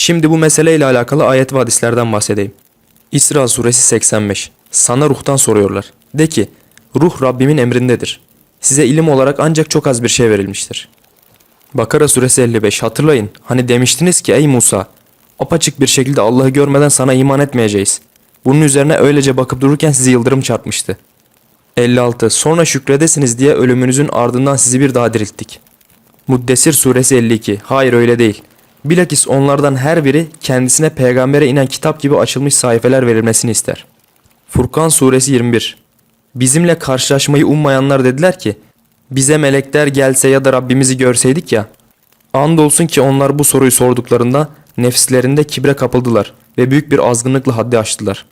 Şimdi bu meseleyle alakalı ayet ve hadislerden bahsedeyim. İsra suresi 85. Sana ruhtan soruyorlar. De ki, ruh Rabbimin emrindedir. Size ilim olarak ancak çok az bir şey verilmiştir. Bakara suresi 55. Hatırlayın. Hani demiştiniz ki ey Musa, apaçık bir şekilde Allah'ı görmeden sana iman etmeyeceğiz. Bunun üzerine öylece bakıp dururken sizi yıldırım çarpmıştı. 56. Sonra şükredesiniz diye ölümünüzün ardından sizi bir daha dirilttik. Muddessir suresi 52. Hayır öyle değil. Bilakis onlardan her biri kendisine peygambere inen kitap gibi açılmış sayfeler verilmesini ister. Furkan suresi 21. Bizimle karşılaşmayı ummayanlar dediler ki, bize melekler gelse ya da Rabbimizi görseydik ya. Andolsun ki onlar bu soruyu sorduklarında nefslerinde kibre kapıldılar ve büyük bir azgınlıkla haddi aştılar.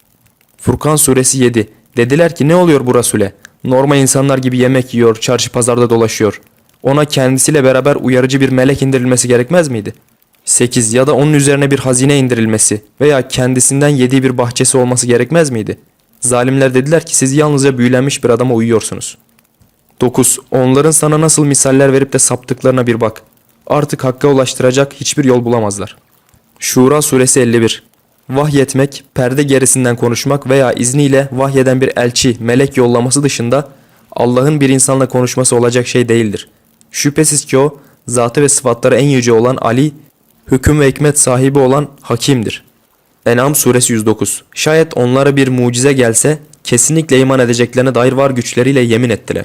Furkan suresi 7. Dediler ki ne oluyor bu Resul'e? Normal insanlar gibi yemek yiyor, çarşı pazarda dolaşıyor. Ona kendisiyle beraber uyarıcı bir melek indirilmesi gerekmez miydi? 8. Ya da onun üzerine bir hazine indirilmesi veya kendisinden yediği bir bahçesi olması gerekmez miydi? Zalimler dediler ki siz yalnızca büyülenmiş bir adama uyuyorsunuz. 9. Onların sana nasıl misaller verip de saptıklarına bir bak. Artık hakka ulaştıracak hiçbir yol bulamazlar. Şura suresi 51. Vahyetmek, perde gerisinden konuşmak veya izniyle vahyeden bir elçi, melek yollaması dışında Allah'ın bir insanla konuşması olacak şey değildir. Şüphesiz ki o, zatı ve sıfatları en yüce olan Ali, hüküm ve hikmet sahibi olan Hakim'dir. En'am suresi 109. Şayet onlara bir mucize gelse, kesinlikle iman edeceklerine dair var güçleriyle yemin ettiler.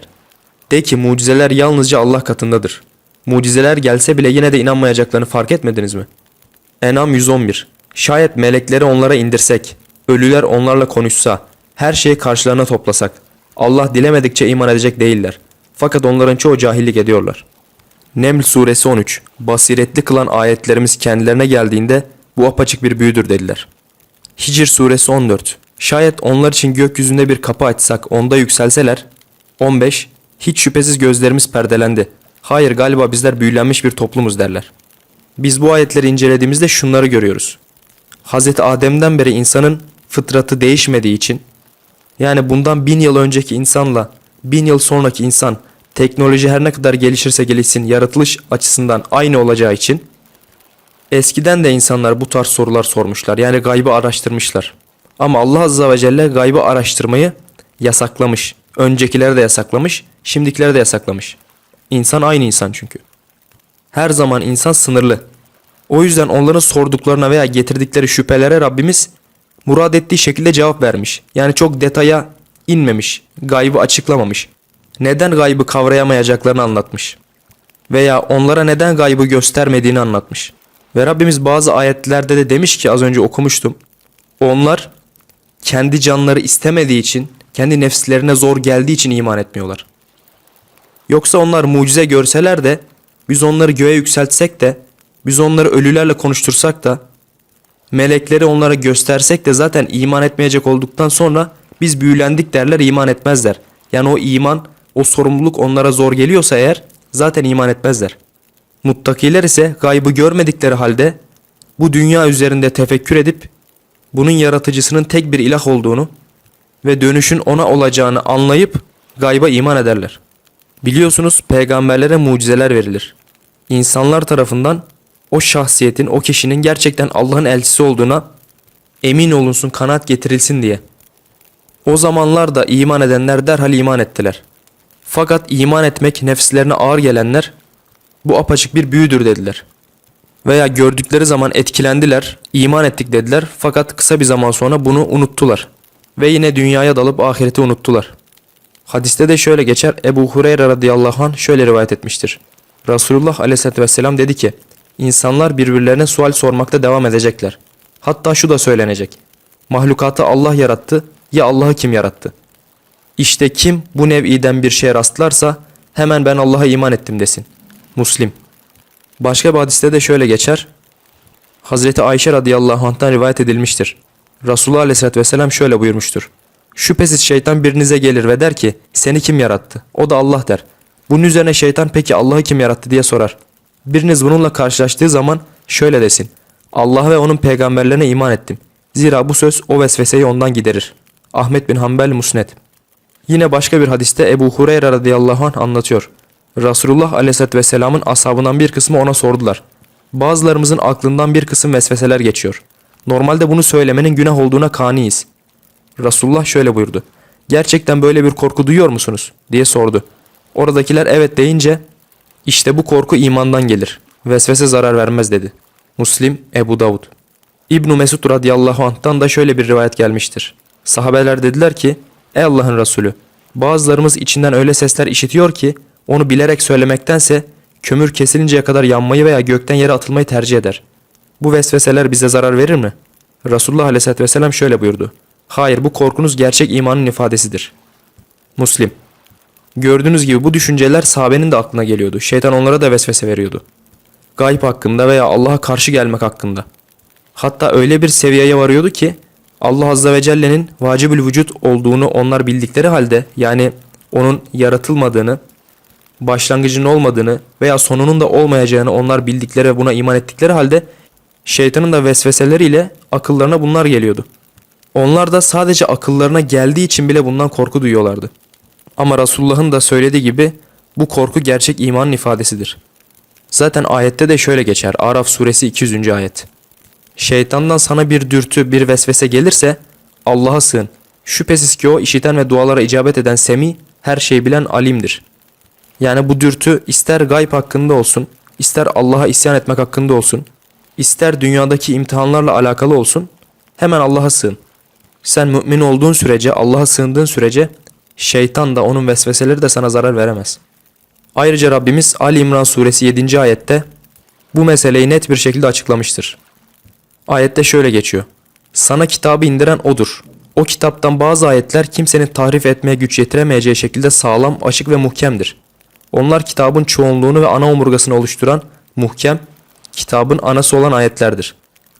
De ki mucizeler yalnızca Allah katındadır. Mucizeler gelse bile yine de inanmayacaklarını fark etmediniz mi? En'am 111. Şayet melekleri onlara indirsek, ölüler onlarla konuşsa, her şeyi karşılarına toplasak, Allah dilemedikçe iman edecek değiller. Fakat onların çoğu cahillik ediyorlar. Neml suresi 13. Basiretli kılan ayetlerimiz kendilerine geldiğinde bu apaçık bir büyüdür dediler. Hicr suresi 14. Şayet onlar için gökyüzünde bir kapı açsak onda yükselseler. 15. Hiç şüphesiz gözlerimiz perdelendi. Hayır galiba bizler büyülenmiş bir toplumuz derler. Biz bu ayetleri incelediğimizde şunları görüyoruz. Hz. Adem'den beri insanın fıtratı değişmediği için yani bundan bin yıl önceki insanla bin yıl sonraki insan teknoloji her ne kadar gelişirse gelişsin yaratılış açısından aynı olacağı için eskiden de insanlar bu tarz sorular sormuşlar. Yani gaybı araştırmışlar. Ama Allah Azze ve Celle gaybı araştırmayı yasaklamış. Öncekileri de yasaklamış, şimdikileri de yasaklamış. İnsan aynı insan çünkü. Her zaman insan sınırlı. O yüzden onların sorduklarına veya getirdikleri şüphelere Rabbimiz murad ettiği şekilde cevap vermiş. Yani çok detaya inmemiş, gaybı açıklamamış. Neden gaybı kavrayamayacaklarını anlatmış. Veya onlara neden gaybı göstermediğini anlatmış. Ve Rabbimiz bazı ayetlerde de demiş ki az önce okumuştum. Onlar kendi canları istemediği için, kendi nefslerine zor geldiği için iman etmiyorlar. Yoksa onlar mucize görseler de biz onları göğe yükseltsek de biz onları ölülerle konuştursak da melekleri onlara göstersek de zaten iman etmeyecek olduktan sonra biz büyülendik derler iman etmezler. Yani o iman o sorumluluk onlara zor geliyorsa eğer zaten iman etmezler. Muttakiler ise gaybı görmedikleri halde bu dünya üzerinde tefekkür edip bunun yaratıcısının tek bir ilah olduğunu ve dönüşün ona olacağını anlayıp gayba iman ederler. Biliyorsunuz peygamberlere mucizeler verilir. İnsanlar tarafından o şahsiyetin, o kişinin gerçekten Allah'ın elçisi olduğuna emin olunsun, kanaat getirilsin diye. O zamanlar da iman edenler derhal iman ettiler. Fakat iman etmek nefslerine ağır gelenler bu apaçık bir büyüdür dediler. Veya gördükleri zaman etkilendiler, iman ettik dediler fakat kısa bir zaman sonra bunu unuttular. Ve yine dünyaya dalıp ahireti unuttular. Hadiste de şöyle geçer Ebu Hureyre radıyallahu anh şöyle rivayet etmiştir. Resulullah aleyhissalatü vesselam dedi ki insanlar birbirlerine sual sormakta devam edecekler. Hatta şu da söylenecek. Mahlukatı Allah yarattı ya Allah'ı kim yarattı? İşte kim bu nev'iden bir şeye rastlarsa hemen ben Allah'a iman ettim desin. Muslim. Başka bir hadiste de şöyle geçer. Hazreti Ayşe radıyallahu anh'tan rivayet edilmiştir. Resulullah aleyhissalatü vesselam şöyle buyurmuştur. Şüphesiz şeytan birinize gelir ve der ki seni kim yarattı? O da Allah der. Bunun üzerine şeytan peki Allah'ı kim yarattı diye sorar. Biriniz bununla karşılaştığı zaman şöyle desin. Allah ve onun peygamberlerine iman ettim. Zira bu söz o vesveseyi ondan giderir. Ahmet bin Hanbel Musned. Yine başka bir hadiste Ebu Hureyre radıyallahu anh anlatıyor. Resulullah aleyhissalatü vesselamın ashabından bir kısmı ona sordular. Bazılarımızın aklından bir kısım vesveseler geçiyor. Normalde bunu söylemenin günah olduğuna kaniyiz. Resulullah şöyle buyurdu. Gerçekten böyle bir korku duyuyor musunuz? diye sordu. Oradakiler evet deyince işte bu korku imandan gelir. Vesvese zarar vermez dedi. Muslim Ebu Davud. İbn Mesud radıyallahu anh'tan da şöyle bir rivayet gelmiştir. Sahabeler dediler ki, Ey Allah'ın Resulü, bazılarımız içinden öyle sesler işitiyor ki, onu bilerek söylemektense kömür kesilinceye kadar yanmayı veya gökten yere atılmayı tercih eder. Bu vesveseler bize zarar verir mi? Resulullah aleyhisselatü vesselam şöyle buyurdu. Hayır bu korkunuz gerçek imanın ifadesidir. Muslim. Gördüğünüz gibi bu düşünceler sahabenin de aklına geliyordu. Şeytan onlara da vesvese veriyordu. Gayb hakkında veya Allah'a karşı gelmek hakkında. Hatta öyle bir seviyeye varıyordu ki Allah Azze ve Celle'nin vacibül vücut olduğunu onlar bildikleri halde yani onun yaratılmadığını, başlangıcının olmadığını veya sonunun da olmayacağını onlar bildikleri ve buna iman ettikleri halde şeytanın da vesveseleriyle akıllarına bunlar geliyordu. Onlar da sadece akıllarına geldiği için bile bundan korku duyuyorlardı. Ama Resulullah'ın da söylediği gibi bu korku gerçek imanın ifadesidir. Zaten ayette de şöyle geçer. Araf suresi 200. ayet. Şeytandan sana bir dürtü, bir vesvese gelirse Allah'a sığın. Şüphesiz ki o işiten ve dualara icabet eden semi, her şeyi bilen alimdir. Yani bu dürtü ister gayb hakkında olsun, ister Allah'a isyan etmek hakkında olsun, ister dünyadaki imtihanlarla alakalı olsun, hemen Allah'a sığın. Sen mümin olduğun sürece, Allah'a sığındığın sürece şeytan da onun vesveseleri de sana zarar veremez. Ayrıca Rabbimiz Ali İmran suresi 7. ayette bu meseleyi net bir şekilde açıklamıştır. Ayette şöyle geçiyor. Sana kitabı indiren odur. O kitaptan bazı ayetler kimsenin tahrif etmeye güç yetiremeyeceği şekilde sağlam, açık ve muhkemdir. Onlar kitabın çoğunluğunu ve ana omurgasını oluşturan muhkem, kitabın anası olan ayetlerdir.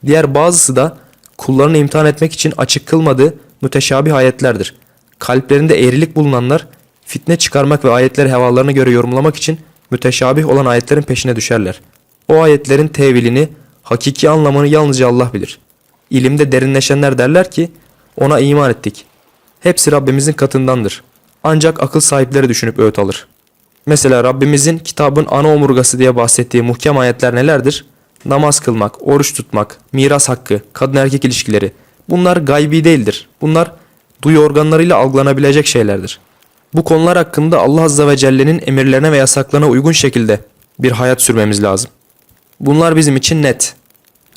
Diğer bazısı da kullarını imtihan etmek için açık kılmadığı müteşabih ayetlerdir. Kalplerinde eğrilik bulunanlar fitne çıkarmak ve ayetleri hevalarına göre yorumlamak için müteşabih olan ayetlerin peşine düşerler. O ayetlerin tevilini, hakiki anlamını yalnızca Allah bilir. İlimde derinleşenler derler ki ona iman ettik. Hepsi Rabbimizin katındandır. Ancak akıl sahipleri düşünüp öğüt alır. Mesela Rabbimizin kitabın ana omurgası diye bahsettiği muhkem ayetler nelerdir? Namaz kılmak, oruç tutmak, miras hakkı, kadın erkek ilişkileri. Bunlar gaybi değildir. Bunlar duyu organlarıyla algılanabilecek şeylerdir. Bu konular hakkında Allah Azze ve Celle'nin emirlerine ve yasaklarına uygun şekilde bir hayat sürmemiz lazım. Bunlar bizim için net.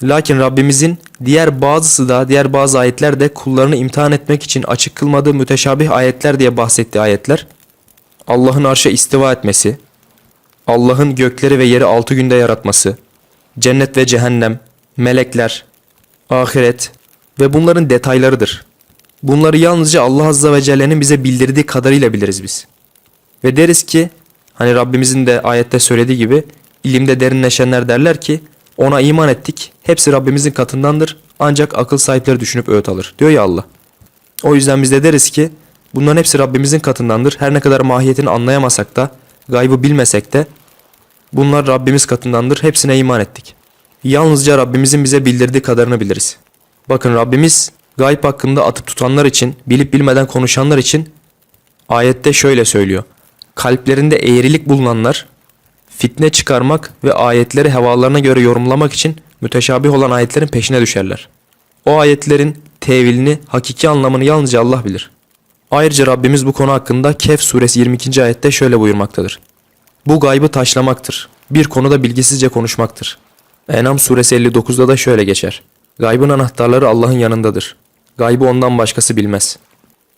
Lakin Rabbimizin diğer bazısı da diğer bazı ayetler de kullarını imtihan etmek için açık kılmadığı müteşabih ayetler diye bahsettiği ayetler. Allah'ın arşa istiva etmesi, Allah'ın gökleri ve yeri altı günde yaratması, cennet ve cehennem, melekler, ahiret ve bunların detaylarıdır. Bunları yalnızca Allah Azze ve Celle'nin bize bildirdiği kadarıyla biliriz biz. Ve deriz ki hani Rabbimizin de ayette söylediği gibi ilimde derinleşenler derler ki ona iman ettik. Hepsi Rabbimizin katındandır. Ancak akıl sahipleri düşünüp öğüt alır. Diyor ya Allah. O yüzden biz de deriz ki bunların hepsi Rabbimizin katındandır. Her ne kadar mahiyetini anlayamasak da, gaybı bilmesek de bunlar Rabbimiz katındandır. Hepsine iman ettik. Yalnızca Rabbimizin bize bildirdiği kadarını biliriz. Bakın Rabbimiz gayb hakkında atıp tutanlar için, bilip bilmeden konuşanlar için ayette şöyle söylüyor. Kalplerinde eğrilik bulunanlar fitne çıkarmak ve ayetleri hevalarına göre yorumlamak için müteşabih olan ayetlerin peşine düşerler. O ayetlerin tevilini, hakiki anlamını yalnızca Allah bilir. Ayrıca Rabbimiz bu konu hakkında Kehf suresi 22. ayette şöyle buyurmaktadır. Bu gaybı taşlamaktır. Bir konuda bilgisizce konuşmaktır. Enam suresi 59'da da şöyle geçer. Gaybın anahtarları Allah'ın yanındadır. Gaybı ondan başkası bilmez.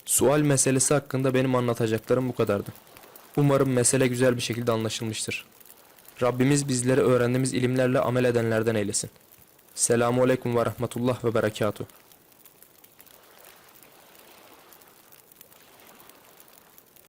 Sual meselesi hakkında benim anlatacaklarım bu kadardı. Umarım mesele güzel bir şekilde anlaşılmıştır. Rabbimiz bizleri öğrendiğimiz ilimlerle amel edenlerden eylesin. Selamun Aleyküm ve Rahmetullah ve Berekatuhu.